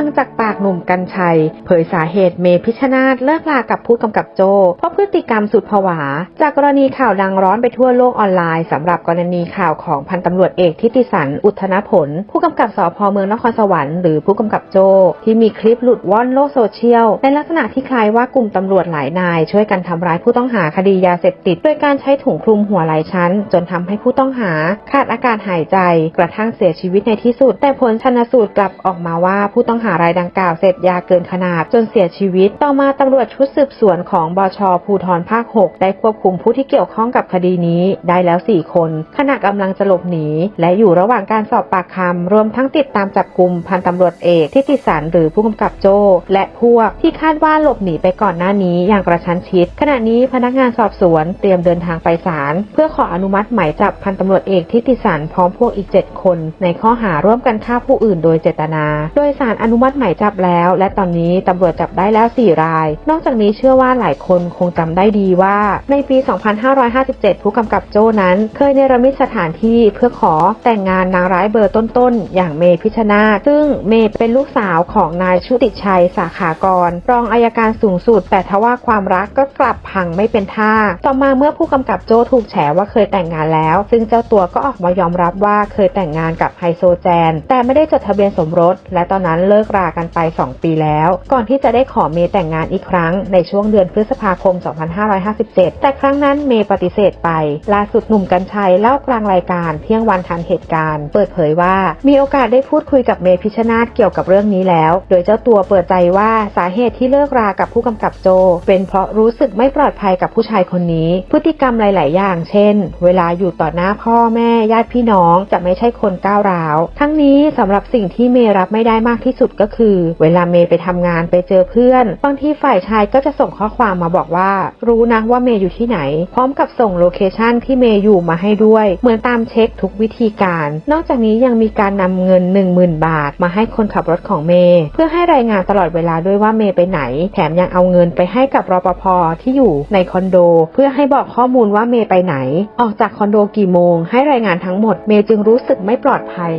ฟังจากปากหนุ่มกัญชัย เผยสาเหตุเมพิชนาธเลิกลากับผู้กำกับโจ เพราะพฤติกรรมสุดผวา จากกรณีข่าวดังร้อนไปทั่วโลกออนไลน์สำหรับกรณีข่าวของพันตำรวจเอกทิติสันอุทนผล ผู้กำกับสพเมืองนครสวรรค์หรือผู้กำกับโจ ที่มีคลิปหลุดว่อนโลกโซเชียล ในลักษณะที่คล้ายว่ากลุ่มตำรวจหลายนาย ช่วยกันทำร้ายผู้ต้องหาคดียาเสพติด โดยการใช้ถุงคลุมหัวหลายชั้น จนทำให้ผู้ต้องหา ขาดอากาศหายใจ กระทั่งเสียชีวิตในที่สุด แต่ผลชนสูตรกลับออกมาว่าผู้ต้องหารายดังกล่าวเสพยาเกินขนาดจนเสียชีวิต ต่อมาตำรวจชุดสืบสวนของบชภูธรภาค 6 ได้ควบคุมผู้ที่เกี่ยวข้องกับคดีนี้ได้แล้ว 4 คน ขณะกำลังจะหลบหนี และอยู่ระหว่างการสอบปากคำรวมทั้งติดตามจับกลุ่มพันตำรวจเอกทิติสันหรือผู้กำกับโจและพวกที่คาดว่าหลบหนีไปก่อนหน้านี้อย่างกระชั้นชิด ขณะนี้พนักงานสอบสวนเตรียมเดินทางไปศาลเพื่อขออนุมัติหมายจับพันตำรวจเอกทิติสันพร้อมพวกอีก 7 คน ในข้อหาร่วมกันฆ่าผู้อื่นโดยเจตนา โดยสารอนุมัติหมายจับแล้ว และตอนนี้ตำรวจจับได้แล้ว 4 ราย นอกจากนี้เชื่อว่าหลายคนคงจำได้ดีว่า ในปี 2557 ผู้กำกับโจ้นั้น เคยเนรมิตสถานที่เพื่อขอแต่งงานนางร้ายเบอร์ต้นๆ อย่างเมพิชนา ซึ่งเมเป็นลูกสาวของนายชุติชัยสาขากร รองอายการสูงสุด แต่ทว่าความรักก็กลับพังไม่เป็นท่า ต่อมาเมื่อผู้กำกับโจ้ถูกแฉว่าเคยแต่งงานแล้ว ซึ่งเจ้าตัวก็ออกมายอมรับว่าเคยแต่งงานกับไฮโซแจน แต่ไม่ได้จดทะเบียนสมรส และตอนนั้นเลิกิกรากันไป 2 ปีแล้ว ก่อนที่จะได้ขอเมย์แต่งงานอีกครั้งในช่วงเดือนพฤษภาคม 2557 แต่ครั้งนั้นเมย์ปฏิเสธไป ล่าสุดหนุ่มกัญชัยเล่ากลางรายการเที่ยงวันทันเหตุการณ์ เปิดเผยว่า มีโอกาสได้พูดคุยกับเมย์พิชชนาธเกี่ยวกับเรื่องนี้แล้ว โดยเจ้าตัวเปิดใจว่าสาเหตุที่เลิกรากับผู้กำกับโจ เป็นเพราะรู้สึกไม่ปลอดภัยกับผู้ชายคนนี้ พฤติกรรมหลาย ๆ อย่าง เช่น เวลาอยู่ต่อหน้าพ่อแม่ ญาติพี่น้องจะไม่ใช่คนก้าวร้าว ทั้งนี้สำหรับสิ่งที่เมย์รับไม่ได้มากที่สุดก็คือ เวลาเมย์ไปทำงานไปเจอเพื่อน บางทีฝ่ายชายก็จะส่งข้อความมาบอกว่า รู้นะว่าเมย์อยู่ที่ไหน พร้อมกับส่งโลเคชันที่เมย์อยู่มาให้ด้วย เหมือนตามเช็คทุกวิธีการ นอกจากนี้ยังมีการนำเงิน 10,000 บาท มาให้คนขับรถของเมย์เพื่อให้รายงานตลอดเวลาด้วยว่าเมย์ไปไหน แถมยังเอาเงินไปให้กับรปภที่อยู่ในคอนโด เพื่อให้บอกข้อมูลว่าเมย์ไปไหน ออกจากคอนโดกี่โมง ให้รายงานทั้งหมด เมย์จึงรู้สึกไม่ปลอดภัย